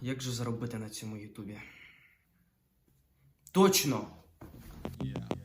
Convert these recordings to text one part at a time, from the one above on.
Як же заробити на цьому Ютубі? Точно! Это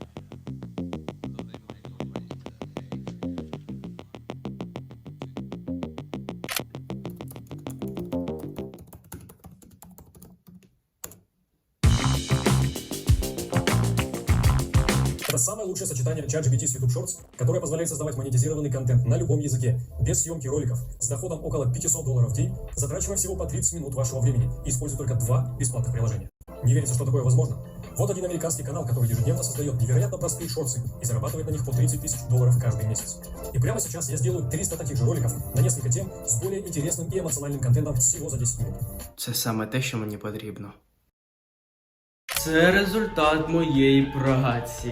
самое лучшее сочетание ChatGPT с YouTube Shorts, которое позволяет создавать монетизированный контент на любом языке, без съемки роликов, с доходом около 500 долларов в день, затрачивая всего по 30 минут вашего времени и используя только два бесплатных приложения. Не верите, что такое возможно? Вот один американский канал, который ежедневно создает невероятно простые шорты и зарабатывает на них по 30 тысяч долларов каждый месяц. И прямо сейчас я сделаю 300 таких же роликов на несколько тем с более интересным и эмоциональным контентом всего за 10 минут. Це саме те, що мені потрібно. Це результат моєї праці.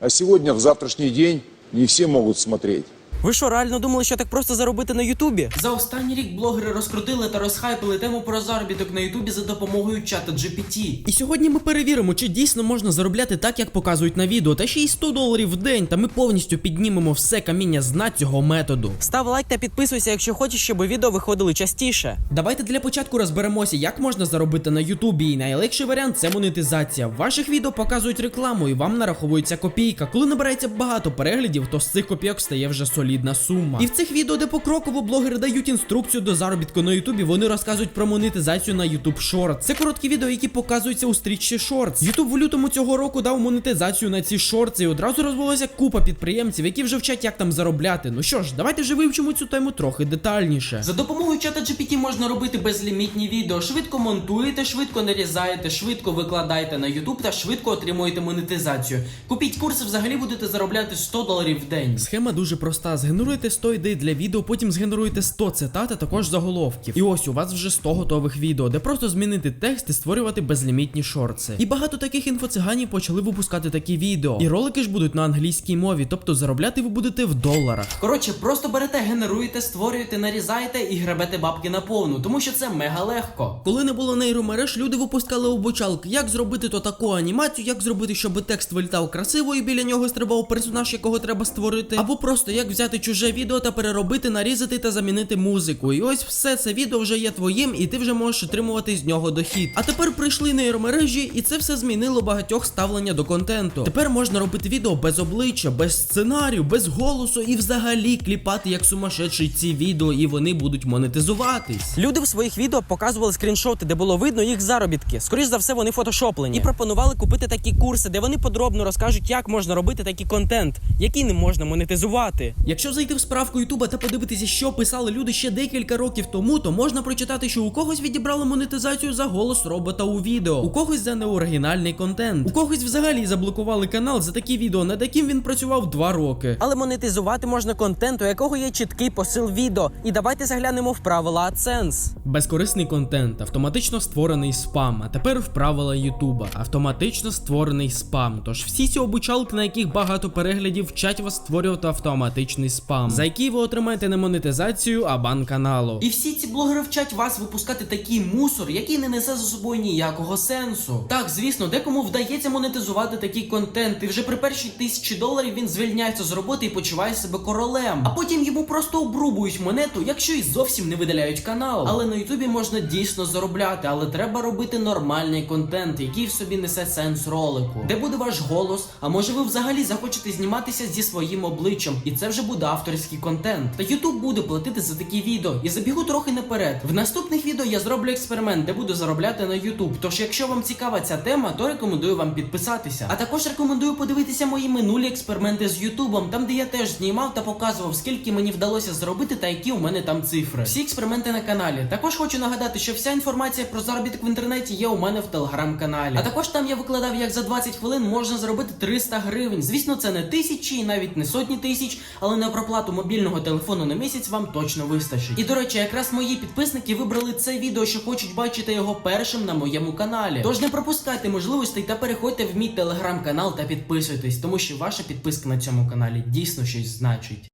А сегодня, в завтрашний день, не все могут смотреть. Ви що, реально думали, що так просто заробити на Ютубі? За останній рік блогери розкрутили та розхайпили тему про заробіток на Ютубі за допомогою чата GPT. І сьогодні ми перевіримо, чи дійсно можна заробляти так, як показують на відео, та ще й 100 доларів в день. Та ми повністю піднімемо все каміння знать цього методу. Став лайк та підписуйся, якщо хочеш, щоб відео виходили частіше. Давайте для початку розберемося, як можна заробити на Ютубі. І найлегший варіант це монетизація. В ваших відео показують рекламу, і вам нараховується копійка. Коли набирається багато переглядів, то з цих копійок стає вже солідна сума. І в цих відео, де покроково блогери дають інструкцію до заробітку на Ютубі, вони розказують про монетизацію на YouTube Shorts. Це короткі відео, які показуються у стрічці Shorts. YouTube в лютому цього року дав монетизацію на ці шорти, і одразу розвелася купа підприємців, які вже вчать, як там заробляти. Ну що ж, давайте вже вивчимо цю тему трохи детальніше. За допомогою чата GPT можна робити безлімітні відео. Швидко монтуєте, швидко нарізаєте, швидко викладаєте на YouTube та швидко отримуєте монетизацію. Купіть курси, взагалі будете заробляти 100 доларів в день. Схема дуже проста. Згенеруєте 100 ідей для відео, потім згенеруєте 100 цитат, а також заголовків. І ось у вас вже 100 готових відео, де просто змінити текст і створювати безлімітні шорти. І багато таких інфоциганів почали випускати такі відео. І ролики ж будуть на англійській мові, тобто заробляти ви будете в доларах. Коротше, просто берете, генеруєте, створюєте, нарізаєте і гребете бабки на повну, тому що це мега легко. Коли не було нейромереж, люди випускали обучалки, як зробити то таку анімацію, як зробити, щоб текст вилітав красиво і біля нього стрибав персонаж, якого треба створити, або просто як взяти чуже відео та переробити, нарізати та замінити музику. І ось все це відео вже є твоїм, і ти вже можеш отримувати з нього дохід. А тепер прийшли нейромережі, і це все змінило багатьох ставлення до контенту. Тепер можна робити відео без обличчя, без сценарію, без голосу і взагалі кліпати як сумасшедший ці відео, і вони будуть монетизуватись. Люди в своїх відео показували скріншоти, де було видно їх заробітки. Скоріш за все, вони фотошоплені. І пропонували купити такі курси, де вони подробно розкажуть, як можна робити такий контент, який не можна монетизувати. Якщо зайти в справку Ютуба та подивитися, що писали люди ще декілька років тому, то можна прочитати, що у когось відібрали монетизацію за голос робота у відео, у когось за неоригінальний контент, у когось взагалі заблокували канал за такі відео, над яким він працював два роки. Але монетизувати можна контент, у якого є чіткий посил відео. І давайте заглянемо в правила AdSense. Безкорисний контент, автоматично створений спам. А тепер в правила Ютуба. Автоматично створений спам. Тож всі ці обучалки, на яких багато переглядів, вчать вас створювати автоматичний спам, за який ви отримаєте не монетизацію, а бан каналу. І всі ці блогери вчать вас випускати такий мусор, який не несе за собою ніякого сенсу. Так, звісно, декому вдається монетизувати такий контент, і вже при першій тисячі доларів він звільняється з роботи і почуває себе королем. А потім йому просто обрубують монету, якщо і зовсім не видаляють канал. Але на Ютубі можна дійсно заробляти, але треба робити нормальний контент, який в собі несе сенс ролику, де буде ваш голос. А може ви взагалі захочете зніматися зі своїм обличчям, і це вже буде авторський контент. Та Ютуб буде платити за такі відео. І забігу трохи наперед. В наступних відео я зроблю експеримент, де буду заробляти на Ютуб. Тож, якщо вам цікава ця тема, то рекомендую вам підписатися. А також рекомендую подивитися мої минулі експерименти з Ютубом, там де я теж знімав та показував, скільки мені вдалося зробити та які у мене там цифри. Всі експерименти на каналі. Також хочу нагадати, що вся інформація про заробіток в інтернеті є у мене в телеграм-каналі. А також там я викладав, як за 20 хвилин можна заробити 300 гривень. Звісно, це не тисячі і навіть не сотні тисяч, але на проплату мобільного телефону на місяць вам точно вистачить. І до речі, якраз мої підписники вибрали це відео, що хочуть бачити його першим на моєму каналі. Тож не пропускайте можливостей та переходьте в мій телеграм-канал та підписуйтесь, тому що ваша підписка на цьому каналі дійсно щось значить.